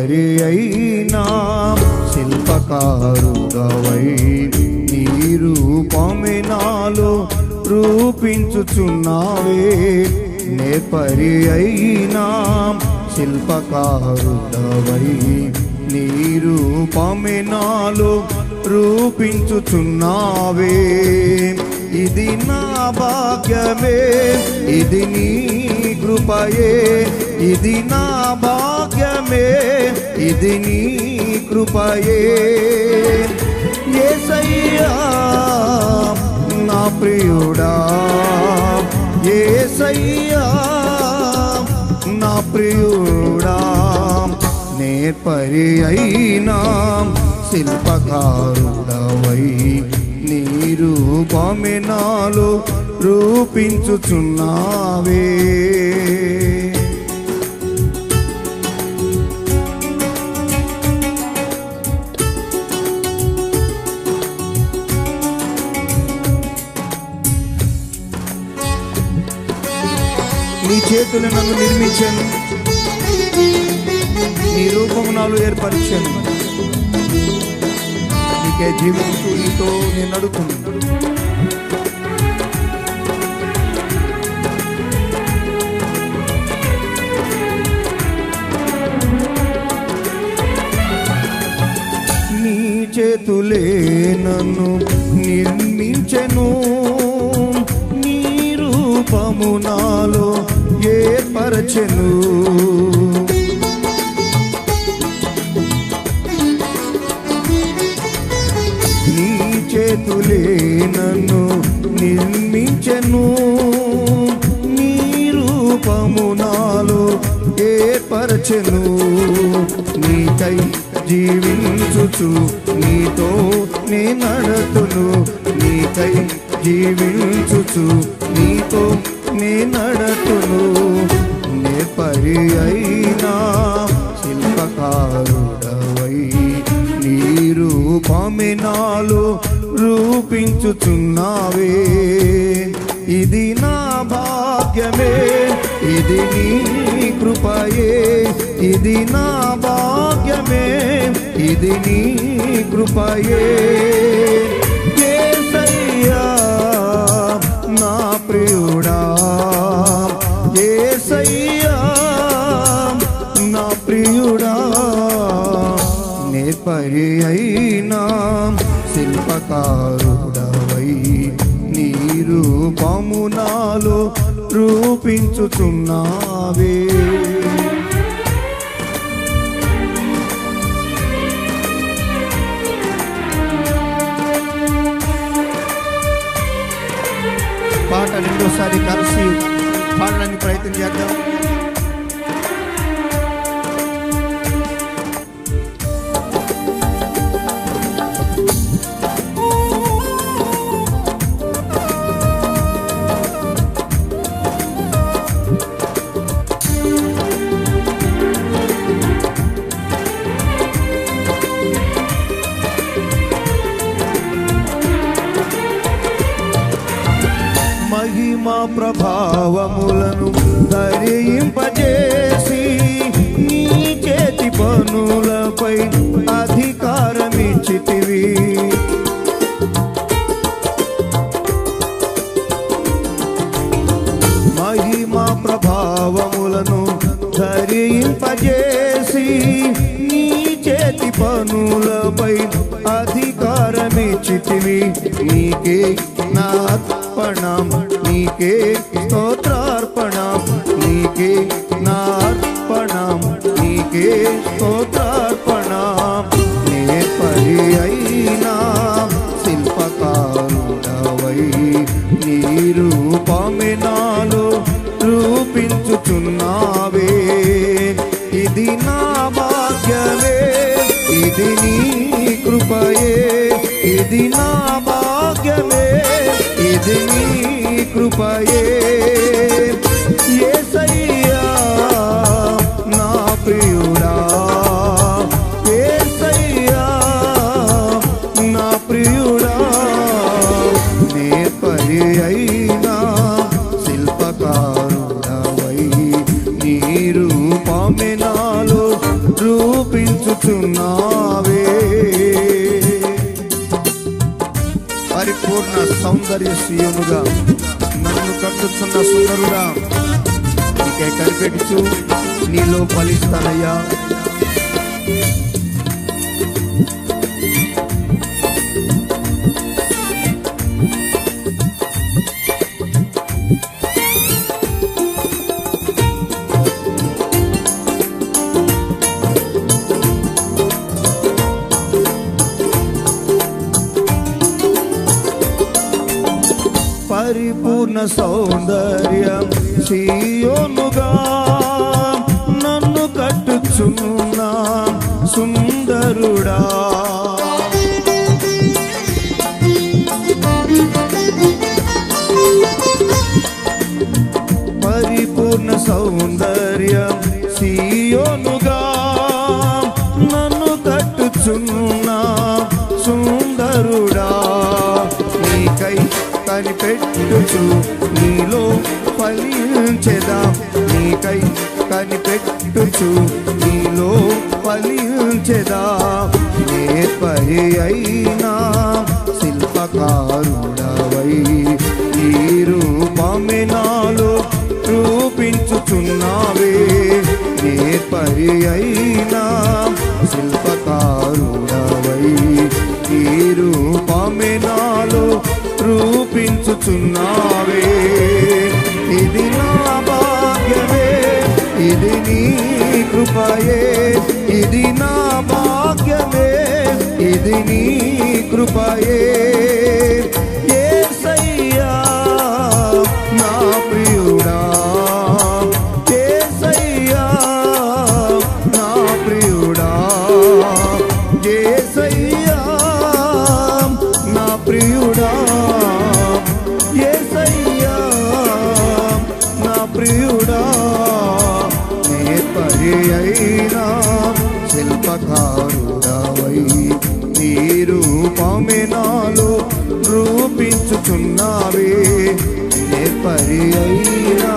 నేర్పరి అయినా శిల్పకారుడవై నీ రూపమే నాలో రూపించుచున్నావే. పరి అయినా శిల్పకారుడవై నీ రూపమే నాలో రూపించుచున్నావే. ఇది నా భాగ్యమే ఇది నీ కృపయే. ఇది నా భాగ్యమే ఇది నీ కృపయే. ఏసయ్యా నా ప్రియుడా ఏసయ్యా నా ప్రియుడా. నేర్పరి అయినా శిల్పకారుడవై నీ రూపమే నాలో రూపించుచున్నావే. నీ చేతులు నన్ను నిర్మించాను. నీ రూపము నాలు ఏర్పరిచాను. నీకే జీవిస్తూ నీతో నేను నడుకున్నాను నీ చేతులే నన్ను నిర్మించను. నిలిచెను నీ చేతులే నన్ను నిర్మించెను. నీ రూపము నాలో ఏర్పరచెను. నీకై జీవించుచు నీతో నే నడతును. నీకై జీవించుచు నీతో నే నడతును. పరి అయినా శిల్పకారుడవై నీ రూపమే నాలో రూపించుచున్నావే. ఇది నా భాగ్యమే ఇది నీ కృపయే. ఇది నా భాగ్యమే ఇది నీ కృపయే. యేసయ్యా నా ప్రియుడా యేసయ్యా ప్రియుడా నేర్పరి అయినా శిల్పకారుడవై నీ రూపము నాలో రూపించుచున్నావే. మహిమ ప్రభావములను ధరింపజేసి నీ చేతి పనులపై అధికారమిచ్చితివి. మహిమ ప్రభావములను ధరింపజేసి నీ చేతి పనులపై నీకే స్తోత్రార్పణం నీకే నా అర్పణం నీకే స్తోత్రార్పణం. పరి అయినా శిల్పకారుడవై నీ రూపమే నాలో రూపించుచున్నావే. ఇది నా భాగ్యమే ఇది నీ కృపయే ఇది నా భాగ్యమే. ఇది నీ కృపయే. సౌందర్య సీయముగా నన్ను కట్టుతున్న సుందరుడా నీకే కనిపెట్టుచు నీలో ఫలిస్తానయ్యా. పరిపూర్ణ సౌందర్యం సీయోనుగా నన్ను కట్టుచున్నా సుందరుడా. కనిపెట్టుచు నీలో ఫలించెదా. నీకై కనిపెట్టుచు నీలో ఫలించెదా. నేర్పరి అయినా శిల్పకారుడవై. ఈ రూపమే నాలో రూపించుచున్నావే నేర్పరి అయినా శిల్పకారుడవై. ఈ రూపమే నాలో రూపించుచున్నావే ఇది నా భాగ్యమే ఇది నీ కృపయే. ఇది నా భాగ్యమే ఇది నీ కృపయే. నేర్పరి అయినా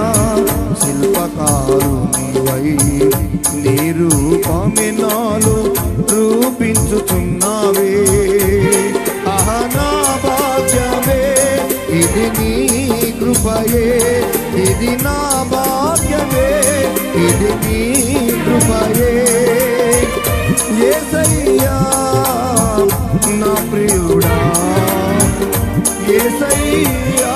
శిల్పకారునివై నీ రూపమే నాలో రూపించుచున్నావే. అహనా భాగ్యమే ఇది నీ కృపయే ఇది నా భాగ్యమే ఇది నీ కృపయే. ఏ సయ్యా నా ప్రియుడా ఏ సయ్యా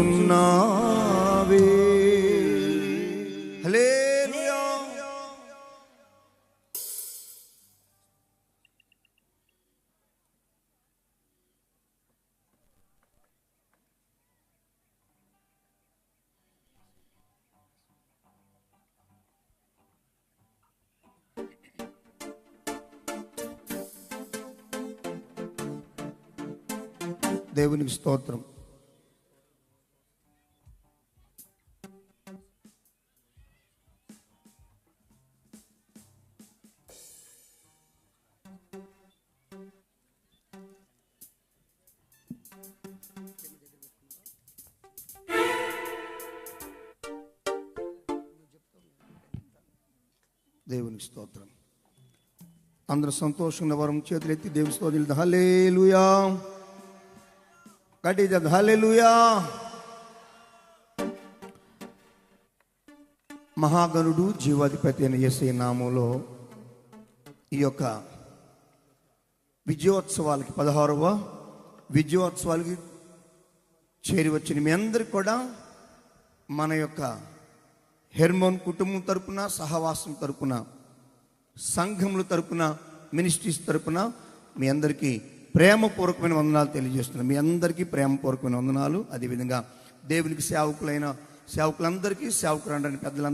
రూపించుచున్నావే దేవునికి స్తోత్రం. దేవునికి స్తోత్రం. అందరూ సంతోషంగా వరం చేతులెత్తి దేవుని స్తోత్రం హల్లెలూయా. గట్టి హల్లెలూయా. మహాగణుడు జీవాధిపతి అయిన ఎస్ఐ నామంలో ఈ యొక్క విజయోత్సవాలకి పదహారవ విజయోత్సవాలకి చేరి వచ్చిన మీ అందరికి కూడా మన యొక్క హెర్మోన్ కుటుంబం తరపున సహవాసం తరపున సంఘముల తరపున మినిస్ట్రీస్ తరపున మీ అందరికీ ప్రేమపూర్వకమైన వందనాలు తెలియజేస్తున్నాను. మీ అందరికీ ప్రేమపూర్వకమైన వందనాలు. అదేవిధంగా దేవునికి సేవకులైన సేవకులందరికీ సేవకులు పెద్దలందరూ